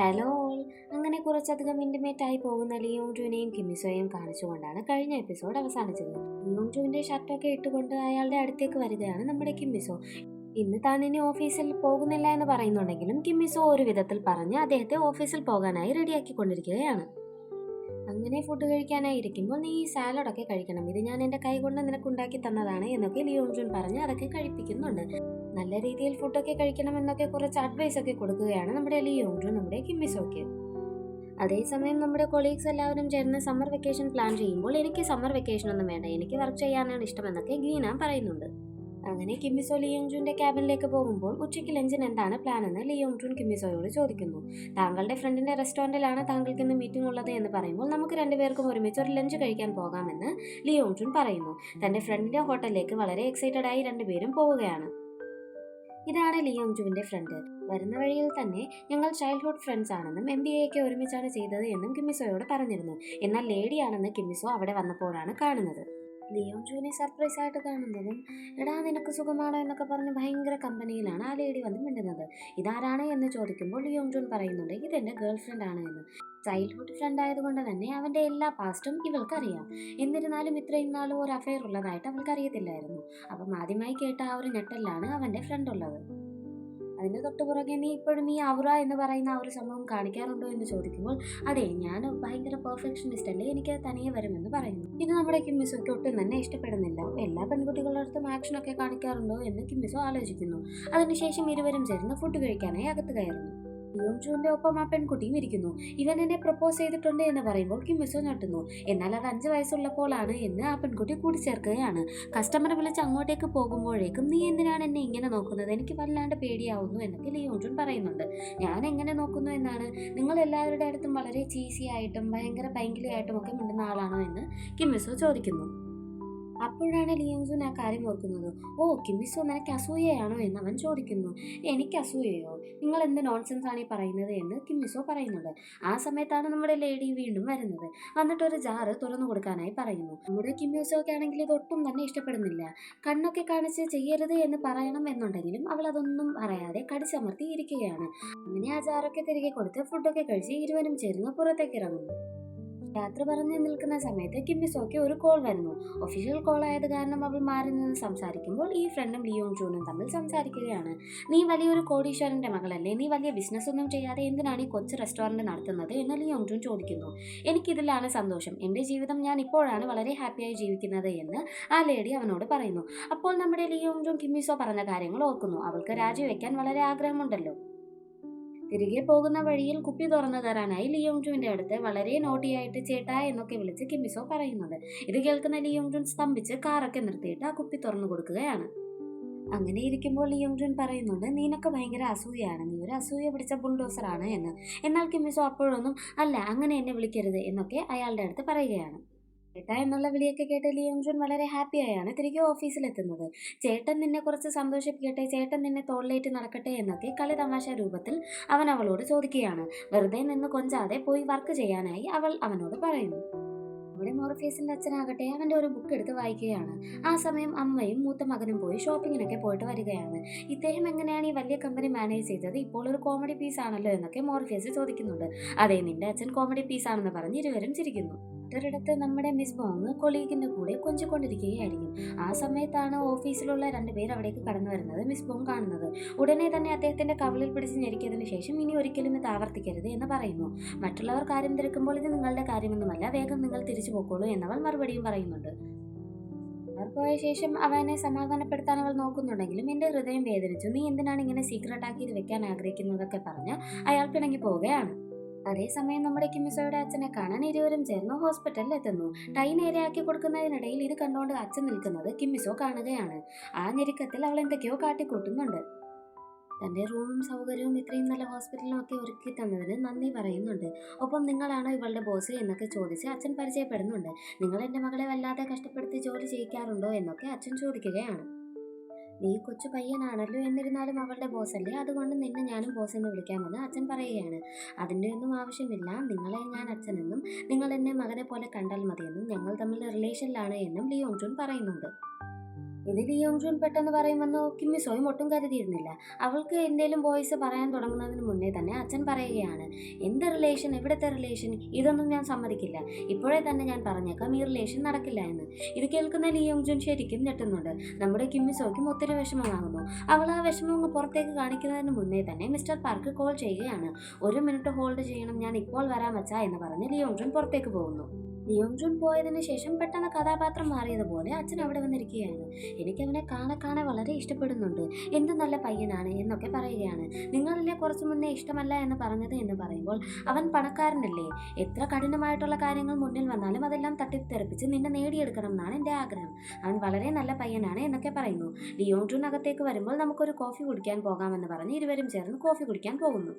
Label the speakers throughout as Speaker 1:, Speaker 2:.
Speaker 1: Hello അങ്ങനെ കുറച്ചധികം intimate ആയി പോകുന്ന ലിയോൺജുവിനെയും കിമിസോയും കാണിച്ചുകൊണ്ടാണ് കഴിഞ്ഞ എപ്പിസോഡ് അവസാനിച്ചത്. ലിയോൺജുവിന്റെ ഷർട്ടൊക്കെ ഇട്ടുകൊണ്ട് അയാളുടെ അടുത്തേക്ക് വരികയാണ് നമ്മുടെ കിമ്മിസോ ഇന്ന് താൻ ഇനി ഓഫീസിൽ പോകുന്നില്ല എന്ന് പറയുന്നുണ്ടെങ്കിലും കിമ്മിസോ ഒരു വിധത്തിൽ പറഞ്ഞ് അദ്ദേഹത്തെ ഓഫീസിൽ പോകാനായി റെഡിയാക്കി കൊണ്ടിരിക്കുകയാണ് അങ്ങനെ ഫുഡ് കഴിക്കാനായി ഇരിക്കുമ്പോൾ നീ ഈ സാലഡൊക്കെ കഴിക്കണം. ഇത് ഞാൻ എന്റെ കൈ കൊണ്ട് നിനക്ക് ഉണ്ടാക്കി തന്നതാണ് എന്നൊക്കെ ലിയോൺജുൻ ജുൻ പറഞ്ഞ് അതൊക്കെ കഴിപ്പിക്കുന്നുണ്ട്. നല്ല രീതിയിൽ ഫുഡൊക്കെ കഴിക്കണം എന്നൊക്കെ കുറച്ച് അഡ്വൈസ് ഒക്കെ കൊടുക്കുകയാണ് നമ്മുടെ ലിയോണ്ടും നമ്മുടെ കിമ്മിസോക്ക്. അതേസമയം നമ്മുടെ കൊളീഗ്സ് എല്ലാവരും ചേർന്ന് സമ്മർ വെക്കേഷൻ പ്ലാൻ ചെയ്യുമ്പോൾ എനിക്ക് സമ്മർ വെക്കേഷൻ ഒന്നും വേണ്ട എനിക്ക് വർക്ക് ചെയ്യാനാണ് ഇഷ്ടമെന്നൊക്കെ ഗീന പറയുന്നുണ്ട്. അങ്ങനെ കിമ്മിസോ ലിയോങ്ജുന്റെ ക്യാബിനിലേക്ക് പോകുമ്പോൾ ഉച്ചയ്ക്ക് ലഞ്ചിന് എന്താണ് പ്ലാൻ എന്ന് ലിയോങ്ജുൻ കിമ്മിസോയോട് ചോദിക്കുന്നു. താങ്കളുടെ ഫ്രണ്ടിന്റെ റെസ്റ്റോറന്റിലാണ് താങ്കൾക്ക് ഇന്ന് മീറ്റിംഗ് ഉള്ളത് എന്ന് പറയുമ്പോൾ നമുക്ക് രണ്ടുപേർക്കും ഒരുമിച്ച് ഒരു ലഞ്ച് കഴിക്കാൻ പോകാമെന്ന് ലിയോങ്ജുൻ പറയുന്നു. തന്റെ ഫ്രണ്ടിന്റെ ഹോട്ടലിലേക്ക് വളരെ എക്സൈറ്റഡ് ആയി രണ്ടുപേരും പോവുകയാണ്. ഇതാണ് ലിയോങ്ജുവിന്റെ ഫ്രണ്ട്. വരുന്ന വഴിയിൽ തന്നെ ഞങ്ങൾ ചൈൽഡ്ഹുഡ് ഫ്രണ്ട്സ് ആണെന്നും എം ബി എയൊക്കെ ഒരുമിച്ചാണ് ചെയ്തത് എന്നും കിമ്മിസോയോട് പറഞ്ഞിരുന്നു. എന്നാൽ ലേഡിയാണെന്ന് കിമ്മിസോ അവിടെ വന്നപ്പോഴാണ് കാണുന്നത്. ലിയോം ജൂനെ സർപ്രൈസ് ആയിട്ട് കാണുന്നതും എടാ നിനക്ക് സുഖമാണോ എന്നൊക്കെ പറഞ്ഞ് ഭയങ്കര കമ്പനിയിലാണ് ആ ലേഡി വന്ന് മിണ്ടുന്നത്. ഇതാരാണ് എന്ന് ചോദിക്കുമ്പോൾ ലിയോം ജൂൺ പറയുന്നുണ്ട് ഇതെന്റെ ഗേൾ ഫ്രണ്ട് ആണ് എന്ന്. ചൈൽഡ്ഹുഡ് ഫ്രണ്ട് ആയതുകൊണ്ട് തന്നെ അവന്റെ എല്ലാ പാസ്റ്റും ഇവൾക്കറിയാം. എന്നിരുന്നാലും ഇത്രയും നാളും ഒരു അഫയർ ഉള്ളതായിട്ട് അവൾക്ക് അറിയത്തില്ലായിരുന്നു അപ്പം ആദ്യമായി കേട്ട ആ ഒരു ഞെട്ടലിലാണ് അവന്റെ ഫ്രണ്ട് ഉള്ളത്. അതിന് തൊട്ട് പുറകെ നീ ഇപ്പോഴും ഈ അവറ എന്ന് പറയുന്ന ആ ഒരു സംഭവം കാണിക്കാറുണ്ടോ എന്ന് ചോദിക്കുമ്പോൾ അതെ ഞാൻ ഭയങ്കര പെർഫെക്ഷനിസ്റ്റ് അല്ലേ എനിക്ക് തനിയെ വരുമെന്ന് പറയുന്നു. ഇത് നമ്മുടെ കിമ്മിസോയ്ക്ക് ഒട്ടും തന്നെ ഇഷ്ടപ്പെടുന്നില്ല. എല്ലാ പെൺകുട്ടികളുടെ അടുത്തും ആക്ഷൻ ഒക്കെ കാണിക്കാറുണ്ടോ എന്ന് കിമ്മിസോ ആലോചിക്കുന്നു. അതിനുശേഷം ഇരുവരും ചേർന്ന് ഫുഡ് കഴിക്കാനായി അകത്ത് കയറുന്നു. ലിയോങ്ചുവിന്റെ ഒപ്പം ആ പെൺകുട്ടിയും ഇരിക്കുന്നു. ഇവൻ എന്നെ പ്രപ്പോസ് ചെയ്തിട്ടുണ്ട് എന്ന് പറയുമ്പോൾ കിമ്മിസോ ഞെട്ടുന്നു. എന്നാൽ അത് അഞ്ച് വയസ്സുള്ളപ്പോഴാണ് എന്ന് ആ പെൺകുട്ടി കൂട്ടിച്ചേർക്കുകയാണ്. കസ്റ്റമറെ വിളിച്ച് അങ്ങോട്ടേക്ക് പോകുമ്പോഴേക്കും നീ എന്തിനാണ് എന്നെ ഇങ്ങനെ നോക്കുന്നത്? എനിക്ക് വല്ലാണ്ട് പേടിയാവുന്നു എന്നൊക്കെ ലിയോഞ്ചുൻ പറയുന്നുണ്ട്. ഞാൻ എങ്ങനെ നോക്കുന്നു എന്നാണ്? നിങ്ങൾ എല്ലാവരുടെ അടുത്തും വളരെ ചീസി ആയിട്ടും ഭയങ്കര പൈങ്കിളി ആയിട്ടും ഒക്കെ മിണ്ടുന്ന ആളാണോ? എന്ന് കിമ്മിസോ ചോദിക്കുന്നു. അപ്പോഴാണ് ലിയോങ്സുൻ ആ കാര്യം ഓർക്കുന്നത്. ഓ കിമ്മിസോ നിനക്ക് അസൂയയാണോ? എന്ന് അവൻ ചോദിക്കുന്നു. എനിക്ക് അസൂയയോ? നിങ്ങൾ എന്ത് നോൺസെൻസ് ആണ് ഈ പറയുന്നത്? എന്ന് കിമ്മിസോ പറയുന്നത്. ആ സമയത്താണ് നമ്മുടെ ലേഡി വീണ്ടും വരുന്നത്. വന്നിട്ട് ഒരു ജാറ് തുറന്നു കൊടുക്കാനായി പറയുന്നു. നമ്മുടെ കിമ്മിസോക്ക് ആണെങ്കിൽ ഇത് ഒട്ടും തന്നെ ഇഷ്ടപ്പെടുന്നില്ല. കണ്ണൊക്കെ കാണിച്ച് ചെയ്യരുത് എന്ന് പറയണം എന്നുണ്ടെങ്കിലും അവൾ അതൊന്നും പറയാതെ കടിച്ചമർത്തി ഇരിക്കുകയാണ് അങ്ങനെ ആ ജാറൊക്കെ തിരികെ കൊടുത്ത് ഫുഡൊക്കെ കഴിച്ച് ഇരുവരും ചേർന്ന് പുറത്തേക്ക് ഇറങ്ങുന്നു. യാത്ര പറഞ്ഞു നിൽക്കുന്ന സമയത്ത് കിമ്മിസോയ്ക്ക് ഒരു കോൾ വരുന്നു. ഒഫീഷ്യൽ കോൾ ആയത് കാരണം അവൾ മാറി നിന്ന് സംസാരിക്കുമ്പോൾ ഈ ഫ്രണ്ടും ലിയോങ് ജൂനും തമ്മിൽ സംസാരിക്കുകയാണ്. നീ വലിയൊരു കോടീശ്വരന്റെ മകളല്ലേ? നീ വലിയ ബിസിനസ് ഒന്നും ചെയ്യാതെ എന്തിനാണ് ഈ കൊച്ചു റെസ്റ്റോറന്റ് നടത്തുന്നത്? എന്ന് ലിയോങ് ജൂൺ ചോദിക്കുന്നു. എനിക്കിതിലാണ് സന്തോഷം. എന്റെ ജീവിതം ഞാൻ ഇപ്പോഴാണ് വളരെ ഹാപ്പിയായി ജീവിക്കുന്നത് എന്ന് ആ ലേഡി അവനോട് പറയുന്നു. അപ്പോൾ നമ്മുടെ ലിയോങ് ജൂൺ കിമ്മിസോ പറഞ്ഞ കാര്യങ്ങൾ ഓർക്കുന്നു. അവൾക്ക് രാജിവെക്കാൻ വളരെ ആഗ്രഹമുണ്ടല്ലോ. തിരികെ പോകുന്ന വഴിയിൽ കുപ്പി തുറന്നു തരാനായി ലിയോങ്ജുവിന്റെ അടുത്ത് വളരെ നോട്ടിയായിട്ട് ചേട്ടാ എന്നൊക്കെ വിളിച്ച് കിമ്മിസോ പറയുന്നത്. ഇത് കേൾക്കുന്ന ലിയോങ്ജുൻ സ്തംഭിച്ച് കാറൊക്കെ നിർത്തിയിട്ട് ആ കുപ്പി തുറന്നു കൊടുക്കുകയാണ്. അങ്ങനെ ഇരിക്കുമ്പോൾ ലിയോങ്ജുൻ പറയുന്നുണ്ട് നീനൊക്കെ ഭയങ്കര അസൂയാണ്. നീ ഒരു അസൂയ പിടിച്ച ബുൾഡോസറാണ് എന്ന്. എന്നാൽ കിമ്മിസോ അപ്പോഴൊന്നും അല്ല അങ്ങനെ എന്നെ വിളിക്കരുത് എന്നൊക്കെ അയാളുടെ അടുത്ത് പറയുകയാണ്. ചേട്ടാ എന്നുള്ള വിളിയൊക്കെ കേട്ട് ലിയോങ്ജുൻ വളരെ ഹാപ്പിയായാണ് തിരികെ ഓഫീസിലെത്തുന്നത്. ചേട്ടൻ നിന്നെ കുറച്ച് സന്തോഷിപ്പിക്കട്ടെ ചേട്ടൻ നിന്നെ തോളിലേറ്റ് നടക്കട്ടെ എന്നൊക്കെ കളി തമാശ രൂപത്തിൽ അവൻ അവളോട് ചോദിക്കുകയാണ്. വെറുതെ നിന്ന് കൊഞ്ചാതെ പോയി വർക്ക് ചെയ്യാനായി അവൾ അവനോട് പറയുന്നു. അവിടെ മോർഫീസിന്റെ അച്ഛനാകട്ടെ അവന്റെ ഒരു ബുക്ക് എടുത്ത് വായിക്കുകയാണ്. ആ സമയം അമ്മയും മൂത്ത മകനും പോയി ഷോപ്പിങ്ങിനൊക്കെ പോയിട്ട് വരികയാണ്. ഇദ്ദേഹം എങ്ങനെയാണ് ഈ വലിയ കമ്പനി മാനേജ് ചെയ്തത്? ഇപ്പോൾ ഒരു കോമഡി പീസ് ആണല്ലോ എന്നൊക്കെ മോർഫീസ് ചോദിക്കുന്നുണ്ട്. അതെ നിന്റെ അച്ഛൻ കോമഡി പീസ് ആണെന്ന് പറഞ്ഞ് ഇരുവരും ചിരിക്കുന്നു. മറ്റൊരിടത്ത് നമ്മുടെ മിസ് ബോങ് കൊളീഗിന്റെ കൂടെ കൊഞ്ചിക്കൊണ്ടിരിക്കുകയായിരിക്കും. ആ സമയത്താണ് ഓഫീസിലുള്ള രണ്ടുപേർ അവിടേക്ക് കടന്നു വരുന്നത് മിസ് ബോങ് കാണുന്നത്. ഉടനെ തന്നെ അദ്ദേഹത്തിന്റെ കവളിൽ പിടിച്ച് ഞെരിക്കിയതിനു ശേഷം ഇനി ഒരിക്കലും ഇത് ആവർത്തിക്കരുത് എന്ന് പറയുന്നു. മറ്റുള്ളവർ കാര്യം തിരക്കുമ്പോൾ ഇത് നിങ്ങളുടെ കാര്യമൊന്നുമല്ല വേഗം നിങ്ങൾ തിരിച്ചു പോക്കോളൂ എന്നവൾ മറുപടിയും പറയുന്നുണ്ട്. അവർ പോയ ശേഷം അവനെ സമാധാനപ്പെടുത്താൻ അവൾ നോക്കുന്നുണ്ടെങ്കിലും എന്റെ ഹൃദയം വേദനിച്ചു. നീ എന്തിനാണ് ഇങ്ങനെ സീക്രട്ടാക്കി ഇത് വെക്കാൻ ആഗ്രഹിക്കുന്നതൊക്കെ പറഞ്ഞ് അയാൾ പിണങ്ങി പോവുകയാണ്. അതേസമയം നമ്മുടെ കിമിസോയുടെ അച്ഛനെ കാണാൻ ഇരുവരും ചേർന്ന് ഹോസ്പിറ്റലിൽ എത്തുന്നു. ടൈ നേരെയാക്കി കൊടുക്കുന്നതിനിടയിൽ ഇത് കണ്ടുകൊണ്ട് അച്ഛൻ നിൽക്കുന്നത് കിമ്മിസോ കാണുകയാണ്. ആ ഞെരുക്കത്തിൽ അവൾ എന്തൊക്കെയോ കാട്ടിക്കൂട്ടുന്നുണ്ട്. തന്റെ റൂമും സൗകര്യവും ഇത്രയും നല്ല ഹോസ്പിറ്റലും ഒക്കെ ഒരുക്കി തന്നതിന് നന്ദി പറയുന്നുണ്ട്. ഒപ്പം നിങ്ങളാണോ ഇവളുടെ ബോസ് എന്നൊക്കെ ചോദിച്ച് അച്ഛൻ പരിചയപ്പെടുന്നുണ്ട്. നിങ്ങൾ എന്റെ മകളെ വല്ലാതെ കഷ്ടപ്പെടുത്തി ജോലി ചെയ്യിക്കാറുണ്ടോ എന്നൊക്കെ അച്ഛൻ ചോദിക്കുകയാണ്. നീ കൊച്ചു പയ്യനാണല്ലോ എന്നിരുന്നാലും അവളുടെ ബോസല്ലേ അതുകൊണ്ട് നിന്നെ ഞാനും ബോസ് എന്ന് വിളിക്കാമെന്ന് അച്ഛൻ പറയുകയാണ്. അതിന്റെ ഒന്നും ആവശ്യമില്ല. നിങ്ങളെ ഞാൻ അച്ഛനെന്നും നിങ്ങൾ എന്നെ മകനെ പോലെ കണ്ടാൽ മതിയെന്നും ഞങ്ങൾ തമ്മിൽ റിലേഷനിലാണ് എന്നും ലിയോൺ ജൂൺ പറയുന്നുണ്ട്. ഇത് ലിയോങ് ജൂൺ പെട്ടെന്ന് പറയുമെന്ന് കിമ്മിസോയും ഒട്ടും കരുതിയിരുന്നില്ല. അവൾക്ക് എന്തേലും വോയിസ് പറയാൻ തുടങ്ങുന്നതിന് മുന്നേ തന്നെ അച്ഛൻ പറയുകയാണ് എന്ത് റിലേഷൻ എവിടുത്തെ റിലേഷൻ ഇതൊന്നും ഞാൻ സമ്മതിക്കില്ല. ഇപ്പോഴേ തന്നെ ഞാൻ പറഞ്ഞേക്കാം ഈ റിലേഷൻ നടക്കില്ല എന്ന്. ഇത് കേൾക്കുന്ന ലിയോങ് ശരിക്കും ഞെട്ടുന്നുണ്ട്. നമ്മുടെ കിമ്മിസോയ്ക്കും ഒത്തിരി വിഷമമാകുന്നു. അവൾ ആ വിഷമം അങ്ങ് പുറത്തേക്ക് കാണിക്കുന്നതിന് മുന്നേ തന്നെ മിസ്റ്റർ പാർക്ക് കോൾ ചെയ്യുകയാണ്. ഒരു മിനിറ്റ് ഹോൾഡ് ചെയ്യണം ഞാൻ ഇപ്പോൾ വരാൻ വച്ചാ എന്ന് പറഞ്ഞ് ലിയോങ് പുറത്തേക്ക് പോകുന്നു. ലിയോങ് ജൂൺ പോയതിന് ശേഷം പെട്ടെന്ന് കഥാപാത്രം മാറിയതുപോലെ അച്ഛൻ അവിടെ വന്നിരിക്കുകയാണ്. എനിക്ക് അവനെ കാണെ കാണെ വളരെ ഇഷ്ടപ്പെടുന്നുണ്ട്. എന്ത് നല്ല പയ്യനാണ് എന്നൊക്കെ പറയുകയാണ്. നിങ്ങളിലെ കുറച്ചു മുന്നേ ഇഷ്ടമല്ല എന്ന് പറഞ്ഞത് എന്ന് പറയുമ്പോൾ അവൻ പണക്കാരനല്ലേ? എത്ര കഠിനമായിട്ടുള്ള കാര്യങ്ങൾ മുന്നിൽ വന്നാലും അതെല്ലാം തട്ടിത്തെറിപ്പിച്ച് നിന്നെ നേടിയെടുക്കണം എന്നാണ് എന്റെ ആഗ്രഹം. അവൻ വളരെ നല്ല പയ്യനാണ് എന്നൊക്കെ പറയുന്നു. ലിയോങ് ജൂൺ അകത്തേക്ക് വരുമ്പോൾ നമുക്കൊരു കോഫി കുടിക്കാൻ പോകാമെന്ന് പറഞ്ഞ് ഇരുവരും ചേർന്ന് കോഫി കുടിക്കാൻ പോകുന്നു.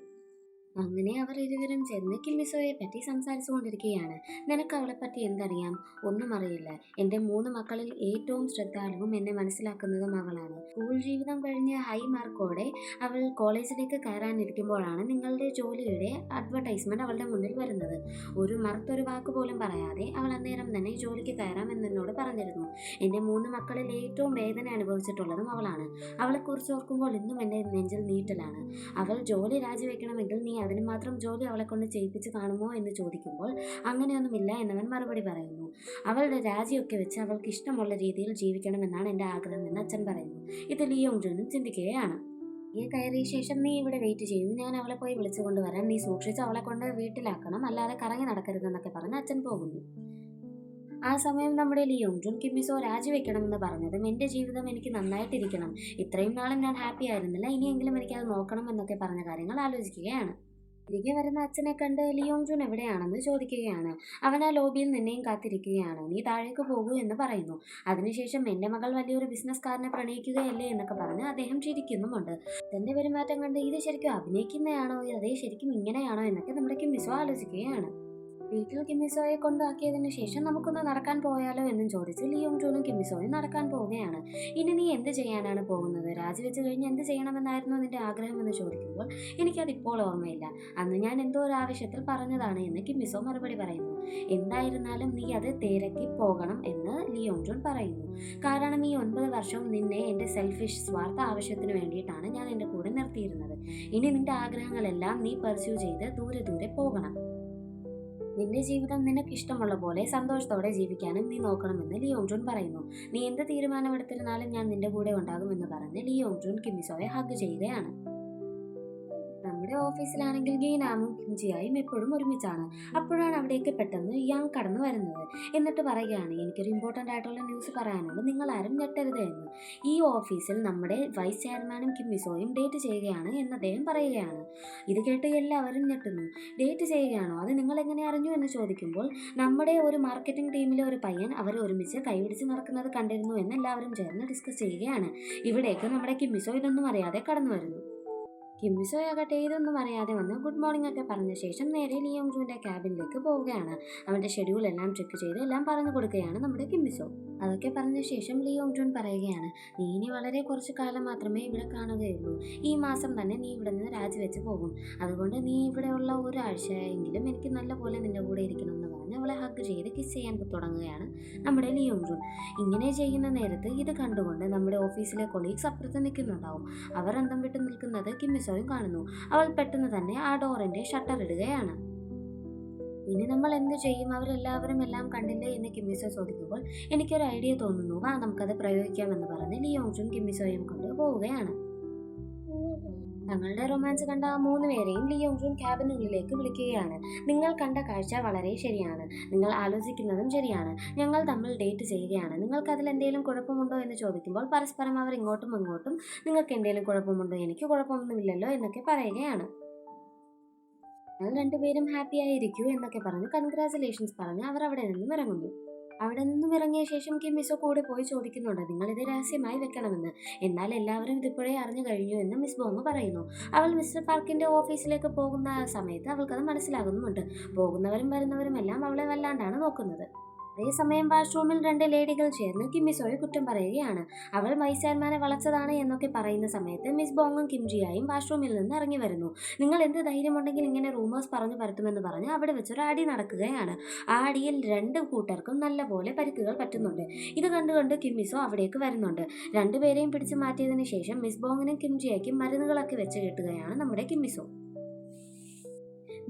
Speaker 1: അങ്ങനെ അവർ ഇരുവരും ചേർന്ന് മിസോയെ പറ്റി സംസാരിച്ചു കൊണ്ടിരിക്കുകയാണ്. നിനക്ക് അവളെ പറ്റി എന്തറിയാം? ഒന്നും അറിയില്ല. എന്റെ മൂന്ന് മക്കളിൽ ഏറ്റവും ശ്രദ്ധാലുവും എന്നെ മനസ്സിലാക്കുന്നതും അവളാണ്. സ്കൂൾ ജീവിതം കഴിഞ്ഞ് ഹൈ മാർക്കോടെ അവൾ കോളേജിലേക്ക് കയറാനിരിക്കുമ്പോഴാണ് നിങ്ങളുടെ ജോലിയുടെ അഡ്വർടൈസ്മെന്റ് അവളുടെ മുന്നിൽ വരുന്നത്. ഒരു മറുത്തൊരു വാക്ക് പോലും പറയാതെ അവൾ അന്നേരം തന്നെ ജോലിക്ക് കയറാമെന്ന് എന്നോട് പറഞ്ഞിരുന്നു. എന്റെ മൂന്ന് മക്കളിൽ ഏറ്റവും വേദന അനുഭവിച്ചിട്ടുള്ളതും അവളാണ്. അവളെക്കുറിച്ച് ഓർക്കുമ്പോൾ ഇന്നും എന്റെ നെഞ്ചിൽ നീറ്റലാണ്. അവൾ ജോലി രാജിവെക്കണമെങ്കിൽ നീ അതിന് മാത്രം ജോലി അവളെ കൊണ്ട് ചെയ്യിപ്പിച്ച് കാണുമോ എന്ന് ചോദിക്കുമ്പോൾ അങ്ങനെയൊന്നുമില്ല എന്നവൻ മറുപടി പറയുന്നു. അവളുടെ രാജിയൊക്കെ വെച്ച് അവൾക്ക് ഇഷ്ടമുള്ള രീതിയിൽ ജീവിക്കണമെന്നാണ് എന്റെ ആഗ്രഹം എന്ന് അച്ഛൻ പറയുന്നു. ഇത് ലിയോങ് ജോനും ചിന്തിക്കുകയാണ്. ഈ കയറിയ ശേഷം നീ ഇവിടെ വെയിറ്റ് ചെയ്യൂ. ഞാൻ അവളെ പോയി വിളിച്ചു കൊണ്ടുവരാം. നീ സൂക്ഷിച്ച് അവളെ കൊണ്ട് വീട്ടിലാക്കണം. അല്ലാതെ കറങ്ങി നടക്കരുതെന്നൊക്കെ പറഞ്ഞ് അച്ഛൻ പോകുന്നു. ആ സമയം നമ്മുടെ ലിയോങ് ജുൻ കിമ്മിസോ രാജിവെക്കണമെന്ന് പറഞ്ഞതും എന്റെ ജീവിതം എനിക്ക് നന്നായിട്ടിരിക്കണം. ഇത്രയും നാളും ഞാൻ ഹാപ്പി ആയിരുന്നില്ല. ഇനിയെങ്കിലും എനിക്കത് നോക്കണം എന്നൊക്കെ പറഞ്ഞ കാര്യങ്ങൾ ആലോചിക്കുകയാണ്. തിരികെ വരുന്ന അച്ഛനെ കണ്ട് ലിയോങ് ജുൻ എവിടെയാണെന്ന് ചോദിക്കുകയാണ്. അവൻ ആ ലോബിയിൽ നിന്നെയും കാത്തിരിക്കുകയാണ്. നീ താഴേക്ക് പോകൂ എന്ന് പറയുന്നു. അതിനുശേഷം എന്റെ മകൾ വലിയൊരു ബിസിനസ്സുകാരനെ പ്രണയിക്കുകയല്ലേ എന്നൊക്കെ പറഞ്ഞ് അദ്ദേഹം ചിരിക്കുന്നുമുണ്ട്. തന്റെ പെരുമാറ്റം കണ്ട് ഇത് ശരിക്കും അഭിനയിക്കുന്നതാണോ? അതേ ശരിക്കും ഇങ്ങനെയാണോ? എന്നൊക്കെ നമ്മുടെ കിമ്മിസോ ആലോചിക്കുകയാണ്. വീട്ടിൽ കിമ്മിസോയെ കൊണ്ടാക്കിയതിന് ശേഷം നമുക്കൊന്ന് നടക്കാൻ പോയാലോ എന്നും ചോദിച്ച് ലിയോങ് ജൂനും കിമ്മിസോയും നടക്കാൻ പോവുകയാണ്. ഇനി നീ എന്ത് ചെയ്യാനാണ് പോകുന്നത്? രാജിവെച്ച് കഴിഞ്ഞ് എന്ത് ചെയ്യണമെന്നായിരുന്നു നിന്റെ ആഗ്രഹമെന്ന് ചോദിക്കുമ്പോൾ എനിക്കത് ഇപ്പോൾ ഓർമ്മയില്ല. അന്ന് ഞാൻ എന്തോ ഒരു ആവശ്യത്തിൽ പറഞ്ഞതാണ് എന്ന് കിമ്മിസോ മറുപടി പറയുന്നു. എന്തായിരുന്നാലും നീ അത് തിരക്കി പോകണം എന്ന് ലിയോങ് ജൂൺ പറയുന്നു. കാരണം ഈ ഒൻപത് വർഷവും നിന്നെ എന്റെ സെൽഫിഷ് സ്വാർത്ഥ ആവശ്യത്തിന് വേണ്ടിയിട്ടാണ് ഞാൻ എന്റെ കൂടെ നിർത്തിയിരുന്നത്. ഇനി നിന്റെ ആഗ്രഹങ്ങളെല്ലാം നീ പെർസ്യൂ ചെയ്ത് ദൂരെ ദൂരെ പോകണം. നിന്റെ ജീവിതം നിനക്ക് ഇഷ്ടമുള്ള പോലെ സന്തോഷത്തോടെ ജീവിക്കാനും നീ നോക്കണമെന്ന് ലിയോങ് ജൂൺ പറയുന്നു. നീ എന്ത് തീരുമാനമെടുത്തിരുന്നാലും ഞാൻ നിന്റെ കൂടെ ഉണ്ടാകുമെന്ന് പറഞ്ഞ് ലിയോങ് ജൂൺ കിമ്മിസോയെ ഹഗ് ചെയ്യുകയാണ്. നമ്മുടെ ഓഫീസിലാണെങ്കിൽ ഗീനാമും കിംജിയായും എപ്പോഴും ഒരുമിച്ചാണ്. അപ്പോഴാണ് അവിടേക്ക് പെട്ടെന്ന് യാങ് കടന്നു വരുന്നത്. എന്നിട്ട് പറയുകയാണ് എനിക്കൊരു ഇമ്പോർട്ടന്റ് ആയിട്ടുള്ള ന്യൂസ് പറയാനുണ്ട്. നിങ്ങൾ ആരും ഞെട്ടരുത് എന്ന്. ഈ ഓഫീസിൽ നമ്മുടെ വൈസ് ചെയർമാനും കിമ്മിസോയും ഡേറ്റ് ചെയ്യുകയാണ് എന്ന് അദ്ദേഹം പറയുകയാണ്. ഇത് കേട്ട് എല്ലാവരും ഞെട്ടുന്നു. ഡേറ്റ് ചെയ്യുകയാണോ? അത് നിങ്ങൾ എങ്ങനെ അറിഞ്ഞു എന്ന് ചോദിക്കുമ്പോൾ നമ്മുടെ ഒരു മാർക്കറ്റിംഗ് ടീമിലെ ഒരു പയ്യൻ അവർ ഒരുമിച്ച് കൈപിടിച്ച് നടക്കുന്നത് കണ്ടിരുന്നു എന്ന് എല്ലാവരും ചേർന്ന് ഡിസ്കസ് ചെയ്യുകയാണ്. ഇവിടേക്ക് നമ്മുടെ കിമ്മിസോ ഇതൊന്നും അറിയാതെ കടന്നു വരുന്നു. കിമ്മിസോ ആകട്ടെ ഇതൊന്നും അറിയാതെ വന്ന് ഗുഡ് മോർണിംഗ് ഒക്കെ പറഞ്ഞ ശേഷം നേരെ ലിയോങ് ജൂന്റെ ക്യാബിനിലേക്ക് പോവുകയാണ്. അവന്റെ ഷെഡ്യൂൾ എല്ലാം ചെക്ക് ചെയ്ത് എല്ലാം പറഞ്ഞു കൊടുക്കുകയാണ് നമ്മുടെ കിംബിസോ. അതൊക്കെ പറഞ്ഞ ശേഷം ലിയോങ് ജൂൻ പറയുകയാണ് നീ ഇനി വളരെ കുറച്ച് കാലം മാത്രമേ ഇവിടെ കാണുകയുള്ളൂ. ഈ മാസം തന്നെ നീ ഇവിടെ നിന്ന് രാജിവെച്ച് പോകും. അതുകൊണ്ട് നീ ഇവിടെയുള്ള ഒരാഴ്ചയെങ്കിലും എനിക്ക് നല്ലപോലെ നിന്റെ കൂടെ ഇരിക്കണം പറഞ്ഞ് അവളെ ഹഗ് ചെയ്ത് കിസ് ചെയ്യാൻ തുടങ്ങുകയാണ് നമ്മുടെ ലിയോങ് ജൂൺ ഇങ്ങനെ ചെയ്യുന്ന നേരത്ത് ഇത് കണ്ടുകൊണ്ട് നമ്മുടെ ഓഫീസിലെ കൊളീഗ്സ് അപ്പുറത്ത് നിൽക്കുന്നുണ്ടാവും. അവർ അന്തം വിട്ട് നിൽക്കുന്നത് കിമ്മിസോയും കാണുന്നു. അവൾ പെട്ടെന്ന് തന്നെ ആ ഡോറിന്റെ ഷട്ടർ ഇടുകയാണ്. ഇനി നമ്മൾ എന്ത് ചെയ്യും? അവരെല്ലാവരും എല്ലാം കണ്ടില്ലേ? എന്ന് കിമ്മിസോ ചോദിക്കുമ്പോൾ എനിക്കൊരു ഐഡിയ തോന്നുന്നു. വാ നമുക്കത് പ്രയോഗിക്കാമെന്ന് പറഞ്ഞ് ലിയോങ്സും കിമ്മിസോയും കൊണ്ട് പോവുകയാണ്. തങ്ങളുടെ റൊമാൻസ് കണ്ട മൂന്ന് പേരെയും ലിയോങ് ജുൻ ക്യാബിനുള്ളിലേക്ക് വിളിക്കുകയാണ്. നിങ്ങൾ കണ്ട കാഴ്ച വളരെ ശരിയാണ്. നിങ്ങൾ ആലോചിക്കുന്നതും ശരിയാണ്. ഞങ്ങൾ തമ്മിൽ ഡേറ്റ് ചെയ്യുകയാണ്. നിങ്ങൾക്ക് അതിൽ എന്തെങ്കിലും കുഴപ്പമുണ്ടോ എന്ന് ചോദിക്കുമ്പോൾ പരസ്പരം അവർ ഇങ്ങോട്ടും അങ്ങോട്ടും നിങ്ങൾക്ക് എന്തെങ്കിലും കുഴപ്പമുണ്ടോ? എനിക്ക് കുഴപ്പമൊന്നുമില്ലല്ലോ എന്നൊക്കെ പറയുകയാണ്. ഞങ്ങൾ രണ്ടുപേരും ഹാപ്പിയായിരിക്കൂ എന്നൊക്കെ പറഞ്ഞ് കൺഗ്രാചുലേഷൻസ് പറഞ്ഞ് അവർ അവിടെ നിന്നും ഇറങ്ങുന്നു. അവിടെ നിന്നും ഇറങ്ങിയ ശേഷം കിമ്മിസോ കൂടെ പോയി ചോദിക്കുന്നുണ്ട് നിങ്ങൾ ഇത് രഹസ്യമായി വെക്കണമെന്ന്. എന്നാൽ എല്ലാവരും ഇതിപ്പോഴേ അറിഞ്ഞു കഴിഞ്ഞു എന്ന് മിസ് ബോങ് പറയുന്നു. അവൾ മിസ്റ്റർ പാർക്കിന്റെ ഓഫീസിലേക്ക് പോകുന്ന സമയത്ത് അവൾക്കത് മനസ്സിലാകുന്നുമുണ്ട്. പോകുന്നവരും വരുന്നവരും എല്ലാം അവളെ വല്ലാണ്ടാണ് നോക്കുന്നത്. അതേസമയം വാഷ്റൂമിൽ രണ്ട് ലേഡികൾ ചേർന്ന് കിമ്മിസോയെ കുറ്റം പറയുകയാണ്. അവൾ മൈസാൻമാനെ വളച്ചതാണ് എന്നൊക്കെ പറയുന്ന സമയത്ത് മിസ് ബോങ്ങും കിംജിയായും വാഷ്റൂമിൽ നിന്ന് ഇറങ്ങി വരുന്നു. നിങ്ങൾ എന്ത് ധൈര്യമുണ്ടെങ്കിൽ ഇങ്ങനെ റൂമേഴ്സ് പറഞ്ഞു പരത്തുമെന്ന് പറഞ്ഞ് അവിടെ വെച്ചൊരു അടി നടക്കുകയാണ്. ആ അടിയിൽ രണ്ട് കൂട്ടർക്കും നല്ലപോലെ പരിക്കുകൾ പറ്റുന്നുണ്ട്. ഇത് കണ്ടുകൊണ്ട് കിമ്മിസോ അവിടേക്ക് വരുന്നുണ്ട്. രണ്ടുപേരെയും പിടിച്ചു മാറ്റിയതിനു ശേഷം മിസ് ബോങ്ങിനും കിംജിയയ്ക്കും മരുന്നുകളൊക്കെ വെച്ച് കെട്ടുകയാണ് നമ്മുടെ കിമ്മിസോ.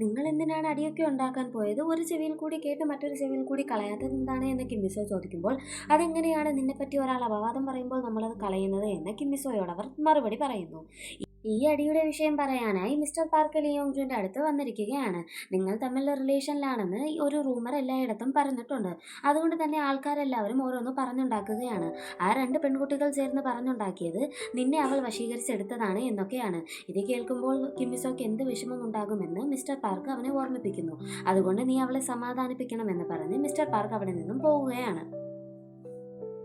Speaker 1: നിങ്ങൾ എന്തിനാണ് അടിയൊക്കെ ഉണ്ടാക്കാൻ പോയത്? ഒരു ചെവിയിൽ കൂടി കേട്ട് മറ്റൊരു ചെവിയിൽ കൂടി കളയാത്തത് എന്താണ്? എന്ന് കിമ്മിസോ ചോദിക്കുമ്പോൾ അതെങ്ങനെയാണ് നിന്നെപ്പറ്റി ഒരാൾ അപവാദം പറയുമ്പോൾ നമ്മളത് കളയുന്നത്? എന്ന് കിമ്മിസോയോട് അവർ മറുപടി പറയുന്നു. ഈ അടിയുടെ വിഷയം പറയാനായി മിസ്റ്റർ പാർക്ക് ലിയോങ്ജുവിന്റെ അടുത്ത് വന്നിരിക്കുകയാണ്. നിങ്ങൾ തമ്മിൽ റിലേഷനിലാണെന്ന് ഒരു റൂമർ എല്ലായിടത്തും പറഞ്ഞിട്ടുണ്ട്. അതുകൊണ്ട് തന്നെ ആൾക്കാരെല്ലാവരും ഓരോന്ന് പറഞ്ഞുണ്ടാക്കുകയാണ്. ആ രണ്ട് പെൺകുട്ടികൾ ചേർന്ന് പറഞ്ഞുണ്ടാക്കിയത് നിന്നെ അവൾ വശീകരിച്ചെടുത്തതാണ് എന്നൊക്കെയാണ്. ഇത് കേൾക്കുമ്പോൾ കിമ്മിസോക്ക് എന്ത് വിഷമമുണ്ടാകുമെന്ന് മിസ്റ്റർ പാർക്ക് അവനെ ഓർമ്മിപ്പിക്കുന്നു. അതുകൊണ്ട് നീ അവളെ സമാധാനിപ്പിക്കണമെന്ന് പറഞ്ഞ് മിസ്റ്റർ പാർക്ക് അവിടെ നിന്നും പോവുകയാണ്.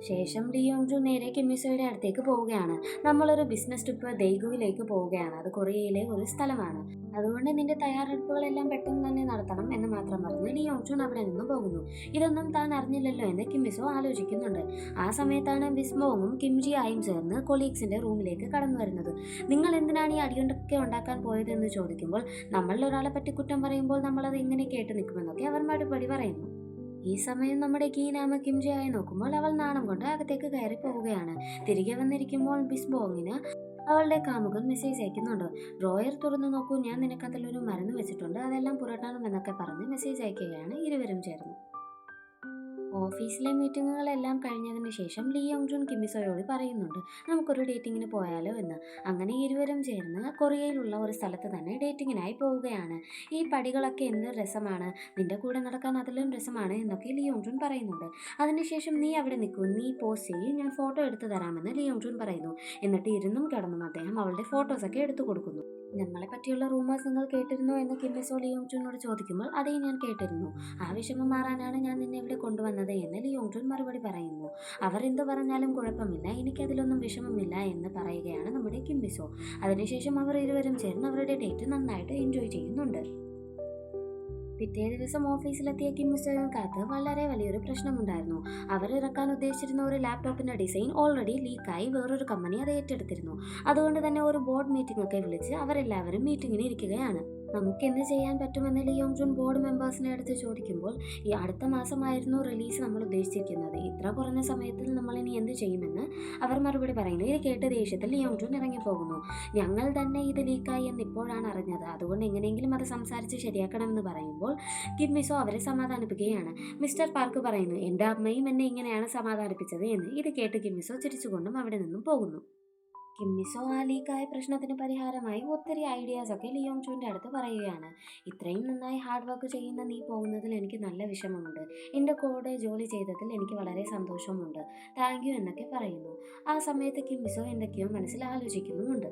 Speaker 1: ശേഷം ലിയോങ്ജു നേരെ കിമ്മിസോയുടെ അടുത്തേക്ക് പോവുകയാണ്. നമ്മളൊരു ബിസിനസ് ട്രിപ്പ് ദൈഗുവിലേക്ക് പോവുകയാണ്. അത് കൊറിയയിലെ ഒരു സ്ഥലമാണ്. അതുകൊണ്ട് നിന്റെ തയ്യാറെടുപ്പുകളെല്ലാം പെട്ടെന്ന് തന്നെ നടത്തണം എന്ന് മാത്രം പറഞ്ഞ് ലിയോങ്ജുൻ അവിടെ നിന്ന് പോകുന്നു. ഇതൊന്നും താൻ അറിഞ്ഞില്ലല്ലോ എന്ന് കിമ്മിസോ ആലോചിക്കുന്നുണ്ട്. ആ സമയത്താണ് ബിസ്മോങ്ങും കിംജിയായും ചേർന്ന് കൊളീഗ്സിന്റെ റൂമിലേക്ക് കടന്നു വരുന്നത്. നിങ്ങൾ എന്തിനാണ് ഈ അടിയുണ്ടൊക്കെ ഉണ്ടാക്കാൻ പോയതെന്ന് ചോദിക്കുമ്പോൾ നമ്മളിൽ ഒരാളെ പറ്റി കുറ്റം പറയുമ്പോൾ നമ്മളത് ഇങ്ങനെ കേട്ട് നിൽക്കുമെന്നൊക്കെ അവർ മറുപടി പറയുന്നു. ഈ സമയം നമ്മുടെ കീനാമ കിംജിയായി നോക്കുമ്പോൾ അവൾ നാണം കൊണ്ട് അകത്തേക്ക് കയറി പോവുകയാണ്. തിരികെ വന്നിരിക്കുമ്പോൾ ബിസ്ബോങ്ങിന് അവളുടെ കാമുകൻ മെസ്സേജ് അയക്കുന്നുണ്ട്. ഡ്രോയർ തുറന്നു നോക്കൂ ഞാൻ നിനക്കതിലൊരു മരുന്ന് വെച്ചിട്ടുണ്ട് അതെല്ലാം പുരട്ടണം എന്നൊക്കെ പറഞ്ഞ് മെസ്സേജ് അയക്കുകയാണ്. ഇരുവരും ചേർന്ന്. ഓഫീസിലെ മീറ്റിങ്ങുകളെല്ലാം കഴിഞ്ഞതിന് ശേഷം ലീ യോങ് യോങ്ജുൻ കിമിസോയോട് പറയുന്നുണ്ട്. നമുക്കൊരു ഡേറ്റിങ്ങിന് പോയാലോ എന്ന്. അങ്ങനെ ഇരുവരും ചേർന്ന് കൊറിയയിലുള്ള ഒരു സ്ഥലത്ത് തന്നെ ഡേറ്റിങ്ങിനായി പോവുകയാണ്. ഈ പടികളൊക്കെ എന്ത് രസമാണ്? നിന്റെ കൂടെ നടക്കാൻ അതിലും രസമാണ് എന്നൊക്കെ ലീ യോങ് യോങ്ജുൻ പറയുന്നുണ്ട്. അതിനുശേഷം നീ അവിടെ നിൽക്കൂ. നീ പോസ്റ്റ് ചെയ്യും. ഞാൻ ഫോട്ടോ എടുത്തു തരാമെന്ന് ലീ യോങ്ജുൻ പറയുന്നു. എന്നിട്ട് ഇരുന്നും കിടന്നും അദ്ദേഹം അവളുടെ ഫോട്ടോസൊക്കെ എടുത്തു കൊടുക്കുന്നു. നമ്മളെ പറ്റിയുള്ള റൂമേഴ്സ് നിങ്ങൾ കേട്ടിരുന്നോ എന്ന് കിമ്മിസോ ലിയോങ്ചുനോട് ചോദിക്കുമ്പോൾ അതേ ഞാൻ കേട്ടിരുന്നു. ആ വിഷമം മാറാനാണ് ഞാൻ നിന്നെ ഇവിടെ കൊണ്ടുവന്നത് എന്ന് ലിയോങ് ചുൻ മറുപടി പറയുന്നു. അവർ എന്ത് പറഞ്ഞാലും കുഴപ്പമില്ല എനിക്കതിലൊന്നും വിഷമമില്ല എന്ന് പറയുകയാണ് നമ്മുടെ കിമ്മിസോ അതിനുശേഷം അവർ ഇരുവരും ചേർന്ന് അവരുടെ ഡേറ്റ് നന്നായിട്ട് എൻജോയ് ചെയ്യുന്നുണ്ട്. പിറ്റേ ദിവസം ഓഫീസിലെത്തിയ കിം കാത്ത് വളരെ വലിയൊരു പ്രശ്നമുണ്ടായിരുന്നു. അവർ ഇറക്കാൻ ഉദ്ദേശിച്ചിരുന്ന ഒരു ലാപ്ടോപ്പിന്റെ ഡിസൈൻ ഓൾറെഡി ലീക്കായി വേറൊരു കമ്പനി അത് ഏറ്റെടുത്തിരുന്നു. അതുകൊണ്ട് തന്നെ ഒരു ബോർഡ് മീറ്റിംഗ് ഒക്കെ വിളിച്ച് അവരെല്ലാവരും മീറ്റിങ്ങിന് ഇരിക്കുകയാണ്. നമുക്ക് എന്ത് ചെയ്യാൻ പറ്റുമെന്ന് ലിയോങ് ജുൻ ബോർഡ് മെമ്പേഴ്സിനെ അടുത്ത് ചോദിക്കുമ്പോൾ ഈ അടുത്ത മാസമായിരുന്നു റിലീസ് നമ്മൾ ഉദ്ദേശിച്ചിരിക്കുന്നത്. ഇത്ര കുറഞ്ഞ സമയത്തിൽ നമ്മൾ ഇനി എന്ത് ചെയ്യുമെന്ന് അവർ മറുപടി പറയുന്നു. ഇത് കേട്ട് ദേഷ്യത്തിൽ ലിയോങ് ജുൻ ഇറങ്ങിപ്പോകുന്നു. ഞങ്ങൾ തന്നെ ഇത് ലീക്കായി എന്ന് ഇപ്പോഴാണ് അറിഞ്ഞത്. അതുകൊണ്ട് എങ്ങനെയെങ്കിലും അത് സംസാരിച്ച് ശരിയാക്കണമെന്ന് പറയുമ്പോൾ കിഡ്മിസോ അവരെ സമാധാനിപ്പിക്കുകയാണ്. മിസ്റ്റർ പാർക്ക് പറയുന്നു എന്റെ അമ്മയും എന്നെ ഇങ്ങനെയാണ് സമാധാനിപ്പിച്ചത് എന്ന്. ഇത് കേട്ട് കിമ്മിസോ ചിരിച്ചുകൊണ്ടും അവിടെ നിന്നും പോകുന്നു. കിമ്മിസോ ആ ലീക്കായ പ്രശ്നത്തിന് പരിഹാരമായി ഒത്തിരി ഐഡിയാസ് ഒക്കെ ലിയോങ് ചുവിന്റെ അടുത്ത് പറയുകയാണ്. ഇത്രയും നന്നായി ഹാർഡ് വർക്ക് ചെയ്യുന്ന നീ പോകുന്നതിൽ എനിക്ക് നല്ല വിഷമമുണ്ട്. എന്റെ കൂടെ ജോലി ചെയ്തതിൽ എനിക്ക് വളരെ സന്തോഷമുണ്ട്. താങ്ക് യു എന്നൊക്കെ പറയുന്നു. ആ സമയത്ത് കിമ്മിസോ എന്തൊക്കെയോ മനസ്സിൽ ആലോചിക്കുന്നുമുണ്ട്.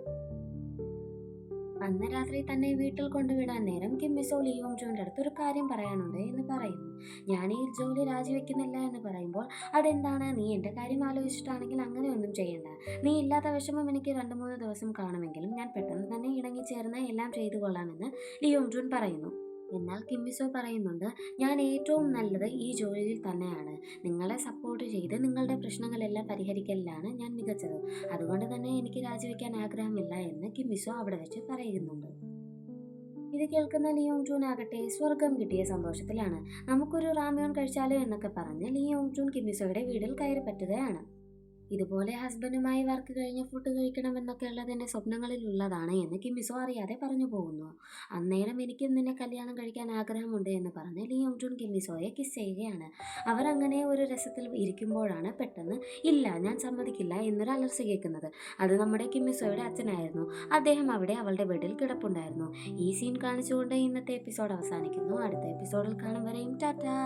Speaker 1: അന്ന് രാത്രി തന്നെ വീട്ടിൽ കൊണ്ടുവിടാൻ നേരം കിമ്മിസോ ലിയോങ് ജോന്റെ അടുത്ത് ഒരു കാര്യം പറയാനുണ്ട് എന്ന് പറയുന്നു. ഞാൻ ഈ ജോലി രാജിവെക്കുന്നില്ല എന്ന് പറയുമ്പോൾ അതെന്താണ്? നീ എന്റെ കാര്യം ആലോചിച്ചിട്ടാണെങ്കിൽ അങ്ങനെയൊന്നും ചെയ്യണ്ട. നീ ഇല്ലാത്ത വിഷമം എനിക്ക് രണ്ട് മൂന്ന് ദിവസം കാണുമെങ്കിലും ഞാൻ പെട്ടെന്ന് തന്നെ ഇണങ്ങിച്ചേർന്ന് എല്ലാം ചെയ്തു കൊള്ളാമെന്ന് ലിയോങ് ജോൺ പറയുന്നു. എന്നാൽ കിമ്മിസോ പറയുന്നുണ്ട് ഞാൻ ഏറ്റവും നല്ലത് ഈ ജോലിയിൽ തന്നെയാണ്. നിങ്ങളെ സപ്പോർട്ട് ചെയ്ത് നിങ്ങളുടെ പ്രശ്നങ്ങളെല്ലാം പരിഹരിക്കലിലാണ് ഞാൻ മികച്ചത്. അതുകൊണ്ട് തന്നെ എനിക്ക് രാജിവെക്കാൻ ആഗ്രഹമില്ല എന്ന് കിമ്മിസോ അവിടെ വെച്ച് പറയുന്നുണ്ട്. ഇത് കേൾക്കുന്ന ലിയോങ് ജൂൻ ആകട്ടെ സ്വർഗം കിട്ടിയ സന്തോഷത്തിലാണ്. നമുക്കൊരു റാമിയോൺ കഴിച്ചാലോ എന്നൊക്കെ പറഞ്ഞ് ലിയോങ് ജൂൻ കിമ്മിസോയുടെ വീടിൽ കയറി പറ്റുകയാണ്. ഇതുപോലെ ഹസ്ബൻഡുമായി വർക്ക് കഴിഞ്ഞ് ഫുഡ് കഴിക്കണമെന്നൊക്കെ ഉള്ളത് എന്റെ സ്വപ്നങ്ങളിൽ ഉള്ളതാണ് എന്ന് കിമിസോ അറിയാതെ പറഞ്ഞു പോകുന്നു. അന്നേരം എനിക്കും നിന്നെ കല്യാണം കഴിക്കാൻ ആഗ്രഹമുണ്ട് എന്ന് പറഞ്ഞ് ലിയോങ് ജൂൺ കിമിസോയെ കിസ് ചെയ്യുകയാണ്. അവരങ്ങനെ ഒരു രസത്തിൽ ഇരിക്കുമ്പോഴാണ് പെട്ടെന്ന് ഇല്ല ഞാൻ സമ്മതിക്കില്ല എന്നൊരു അലർച്ച കേൾക്കുന്നത്. അത് നമ്മുടെ കിമിസോയുടെ അച്ഛനായിരുന്നു. അദ്ദേഹം അവിടെ അവളുടെ വീട്ടിൽ കിടപ്പുണ്ടായിരുന്നു. ഈ സീൻ കാണിച്ചുകൊണ്ട് ഇന്നത്തെ എപ്പിസോഡ് അവസാനിക്കുന്നു. അടുത്ത എപ്പിസോഡിൽ കാണും വരെയും ടാറ്റാ!